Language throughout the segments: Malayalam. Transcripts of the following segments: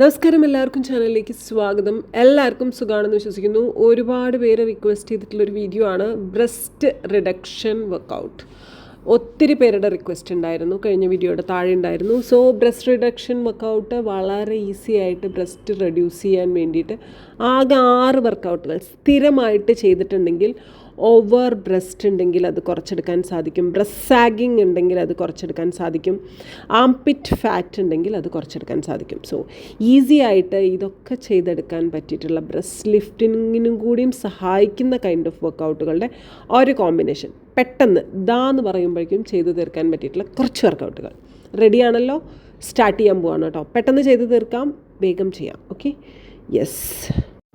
നമസ്കാരം എല്ലാവർക്കും ചാനലിലേക്ക് സ്വാഗതം എല്ലാവർക്കും സുഖമാണെന്ന് വിശ്വസിക്കുന്നു ഒരുപാട് പേര് റിക്വസ്റ്റ് ചെയ്തിട്ടുള്ളൊരു വീഡിയോ ആണ് ബ്രസ്റ്റ് റിഡക്ഷൻ വർക്കൗട്ട് ഒത്തിരി പേരുടെ റിക്വസ്റ്റ് ഉണ്ടായിരുന്നു കഴിഞ്ഞ വീഡിയോയുടെ താഴെ ഉണ്ടായിരുന്നു സോ ബ്രസ്റ്റ് റിഡക്ഷൻ വർക്കൗട്ട് വളരെ ഈസി ആയിട്ട് ബ്രസ്റ്റ് റെഡ്യൂസ് ചെയ്യാൻ വേണ്ടിയിട്ട് ആകെ ആറ് വർക്കൗട്ടുകൾ സ്ഥിരമായിട്ട് ചെയ്തിട്ടുണ്ടെങ്കിൽ ഓവർ ബ്രസ്റ്റ് ഉണ്ടെങ്കിൽ അത് കുറച്ചെടുക്കാൻ സാധിക്കും ബ്രസ്റ്റ് സാഗിങ് ഉണ്ടെങ്കിൽ അത് കുറച്ചെടുക്കാൻ സാധിക്കും ആംപിറ്റ് ഫാറ്റ് ഉണ്ടെങ്കിൽ അത് കുറച്ചെടുക്കാൻ സാധിക്കും സോ ഈസി ആയിട്ട് ഇതൊക്കെ ചെയ്തെടുക്കാൻ പറ്റിയിട്ടുള്ള ബ്രസ്റ്റ് ലിഫ്റ്റിങ്ങിനും കൂടിയും സഹായിക്കുന്ന കൈൻഡ് ഓഫ് വർക്കൗട്ടുകളുടെ ഒരു കോമ്പിനേഷൻ പെട്ടെന്ന് ദാ എന്ന് പറയുമ്പോഴേക്കും ചെയ്തു തീർക്കാൻ പറ്റിയിട്ടുള്ള കുറച്ച് വർക്കൗട്ടുകൾ റെഡിയാണല്ലോ സ്റ്റാർട്ട് ചെയ്യാൻ പോവാണ് കേട്ടോ പെട്ടെന്ന് ചെയ്ത് തീർക്കാം വേഗം ചെയ്യാം ഓക്കെ യെസ്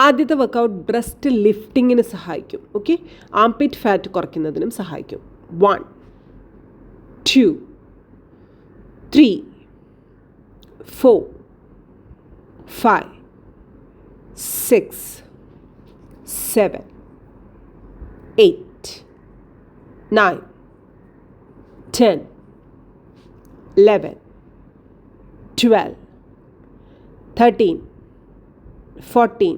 ആദ്യത്തെ വർക്കൗട്ട് ബ്രസ്റ്റ് ലിഫ്റ്റിങ്ങിന് സഹായിക്കും ഓക്കെ ആംപിറ്റ് ഫാറ്റ് കുറയ്ക്കുന്നതിനും സഹായിക്കും one two three four five six seven eight nine ten eleven twelve thirteen fourteen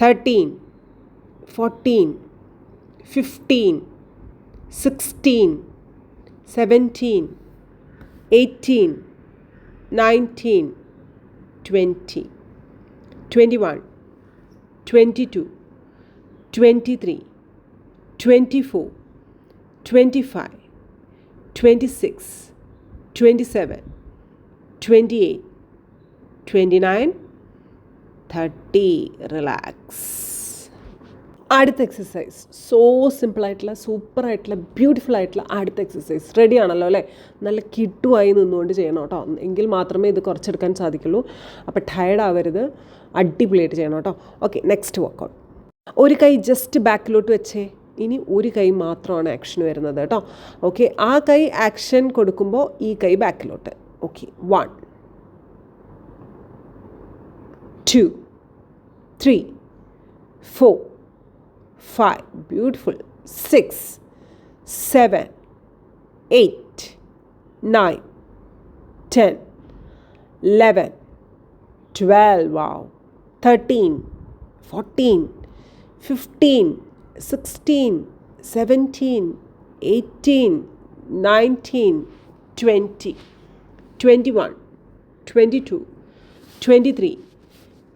thirteen, fourteen, fifteen, sixteen, seventeen, eighteen, nineteen, twenty, twenty-one, twenty-two, twenty-three, twenty-four, twenty-five, twenty-six, twenty-seven, twenty-eight, twenty-nine. തട്ടി റിലാക്സ് അടുത്ത എക്സസൈസ് സോ സിമ്പിളായിട്ടുള്ള സൂപ്പറായിട്ടുള്ള ബ്യൂട്ടിഫുൾ ആയിട്ടുള്ള അടുത്ത എക്സസൈസ് റെഡി ആണല്ലോ അല്ലേ നല്ല കിട്ടുമായി നിന്നുകൊണ്ട് ചെയ്യണം കേട്ടോ എങ്കിൽ മാത്രമേ ഇത് കുറച്ചെടുക്കാൻ സാധിക്കുള്ളൂ അപ്പോൾ ടയർഡ് ആവരുത് അടിപൊളിയായിട്ട് ചെയ്യണം കേട്ടോ ഓക്കെ നെക്സ്റ്റ് വർക്കൗട്ട് ഒരു കൈ ജസ്റ്റ് ബാക്കിലോട്ട് വെച്ചേ ഇനി ഒരു കൈ മാത്രമാണ് ആക്ഷൻ വരുന്നത് കേട്ടോ ഓക്കെ ആ കൈ ആക്ഷൻ കൊടുക്കുമ്പോൾ ഈ കൈ ബാക്കിലോട്ട് okay one two, three, four, five. Beautiful. Six, seven, eight, nine, ten, eleven, twelve. Wow. Thirteen, fourteen, fifteen, sixteen, seventeen, eighteen, nineteen, twenty, twenty-one, twenty-two, twenty-three.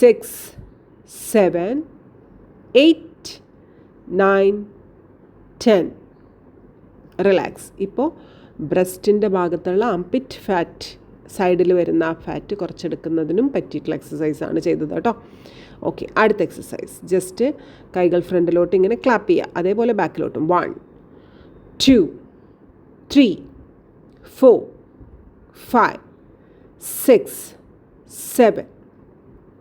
six seven eight nine ten relax ഇപ്പോൾ ബ്രസ്റ്റിൻ്റെ ഭാഗത്തുള്ള അംപിറ്റ് ഫാറ്റ് സൈഡിൽ വരുന്ന ആ ഫാറ്റ് കുറച്ചെടുക്കുന്നതിനും പറ്റിയിട്ടുള്ള എക്സസൈസാണ് ചെയ്തത് കേട്ടോ ഓക്കെ അടുത്ത എക്സസൈസ് ജസ്റ്റ് കൈകൾ ഫ്രണ്ടിലോട്ട് ഇങ്ങനെ ക്ലാപ്പ് ചെയ്യുക അതേപോലെ ബാക്കിലോട്ടും one two three four five six seven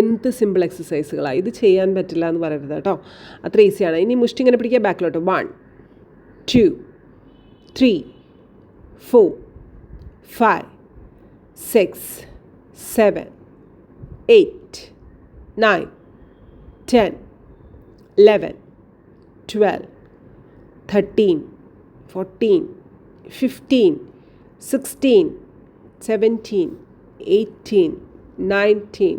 എന്ത് സിമ്പിൾ എക്സസൈസുകളാണ് ഇത് ചെയ്യാൻ പറ്റില്ല എന്ന് പറയരുത് കേട്ടോ അത്ര ഈസിയാണ് ഇനി മുഷ്ടി ഇങ്ങനെ പിടിക്കുക ബാക്കിലോട്ട് one two three four five six seven eight nine ten eleven twelve thirteen fourteen fifteen sixteen seventeen eighteen nineteen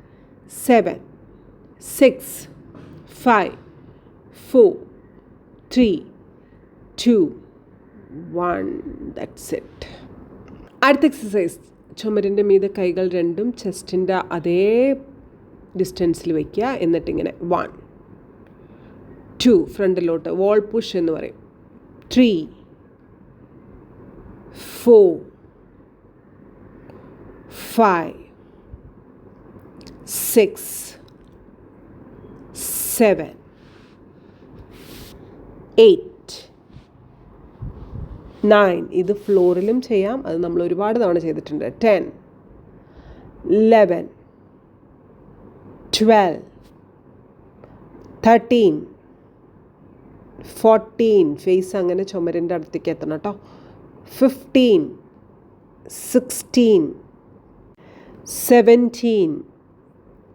seven six five four three two one that's it അടുത്ത എക്സസൈസ് ചുമരിൻ്റെ മീതെ കൈകൾ രണ്ടും ചെസ്റ്റിൻ്റെ അതേ ഡിസ്റ്റൻസിൽ വയ്ക്കുക എന്നിട്ടിങ്ങനെ വൺ ടു ഫ്രണ്ടിലോട്ട് വോൾ പുഷ് എന്ന് പറയും three four five six, seven, eight, nine ഇത് ഫ്ലോറിലും ചെയ്യാം അത് നമ്മൾ ഒരുപാട് തവണ ചെയ്തിട്ടുണ്ട് ten eleven twelve thirteen fourteen face അങ്ങനെ ചുമരിൻ്റെ അടുത്തേക്ക് എത്തണം കേട്ടോ fifteen sixteen seventeen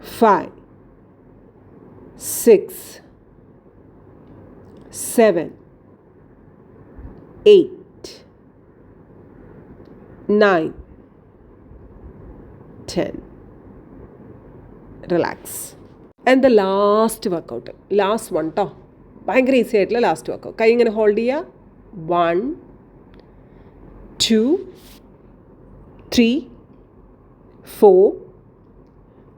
five, six, seven, eight, nine, ten. Relax. And the last workout last one കേട്ടോ ഭയങ്കര ഈസി ആയിട്ടുള്ള ലാസ്റ്റ് വർക്കൗട്ട് കൈ ഇങ്ങനെ ഹോൾഡ് ചെയ്യുക one two three four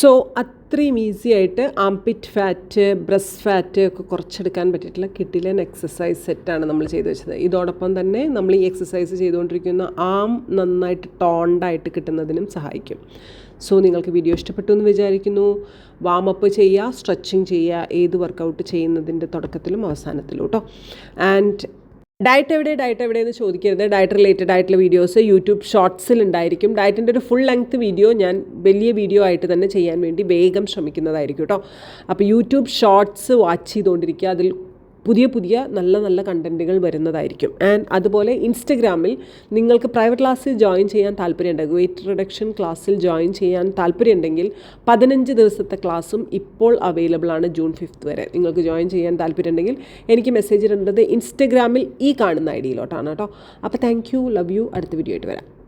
So അത്രയും ഈസി ആയിട്ട് ആംപിറ്റ് ഫാറ്റ് ബ്രസ്റ്റ് ഫാറ്റ് ഒക്കെ കുറച്ചെടുക്കാൻ പറ്റിയിട്ടുള്ള കിട്ടിലെ എക്സസൈസ് സെറ്റാണ് നമ്മൾ ചെയ്തു വെച്ചത് ഇതോടൊപ്പം തന്നെ നമ്മൾ ഈ എക്സസൈസ് ചെയ്തുകൊണ്ടിരിക്കുന്ന ആം നന്നായിട്ട് ടോണ്ടായിട്ട് കിട്ടുന്നതിനും സഹായിക്കും സോ നിങ്ങൾക്ക് വീഡിയോ ഇഷ്ടപ്പെട്ടു എന്ന് വിചാരിക്കുന്നു വാമപ്പ് ചെയ്യുക സ്ട്രെച്ചിങ് ചെയ്യുക ഏത് വർക്കൗട്ട് ചെയ്യുന്നതിൻ്റെ തുടക്കത്തിലും അവസാനത്തിലും കേട്ടോ ആൻഡ് ഡയറ്റ് എവിടെ ഡയറ്റ് എവിടെ എന്ന് ചോദിക്കരുത് ഡയറ്റ് റിലേറ്റഡ് ആയിട്ടുള്ള വീഡിയോസ് യൂട്യൂബ് ഷോർട്സിൽ ഉണ്ടായിരിക്കും ഡയറ്റിൻ്റെ ഒരു ഫുൾ ലെങ്ത് വീഡിയോ ഞാൻ വലിയ വീഡിയോ ആയിട്ട് തന്നെ ചെയ്യാൻ വേണ്ടി വേഗം ശ്രമിക്കുന്നതായിരിക്കും കേട്ടോ അപ്പോൾ യൂട്യൂബ് ഷോർട്സ് വാച്ച് ചെയ്തുകൊണ്ടിരിക്കുക അതിൽ പുതിയ പുതിയ നല്ല നല്ല കണ്ടൻറ്റുകൾ വരുന്നതായിരിക്കും ആൻഡ് അതുപോലെ ഇൻസ്റ്റഗ്രാമിൽ നിങ്ങൾക്ക് പ്രൈവറ്റ് ക്ലാസ്സിൽ ജോയിൻ ചെയ്യാൻ താല്പര്യമുണ്ട് വെയിറ്റ് റിഡക്ഷൻ ക്ലാസ്സിൽ ജോയിൻ ചെയ്യാൻ താല്പര്യമുണ്ടെങ്കിൽ പതിനഞ്ച് ദിവസത്തെ ക്ലാസ്സും ഇപ്പോൾ അവൈലബിൾ ആണ് ജൂൺ ഫിഫ്ത്ത് വരെ നിങ്ങൾക്ക് ജോയിൻ ചെയ്യാൻ താല്പര്യമുണ്ടെങ്കിൽ എനിക്ക് മെസ്സേജ് ഇടേണ്ടത് ഇൻസ്റ്റഗ്രാമിൽ ഈ കാണുന്ന ഐ ഡിയിലോട്ടാണ് കേട്ടോ അപ്പോൾ താങ്ക് യു ലവ് യു അടുത്ത വീഡിയോ ആയിട്ട് വരാം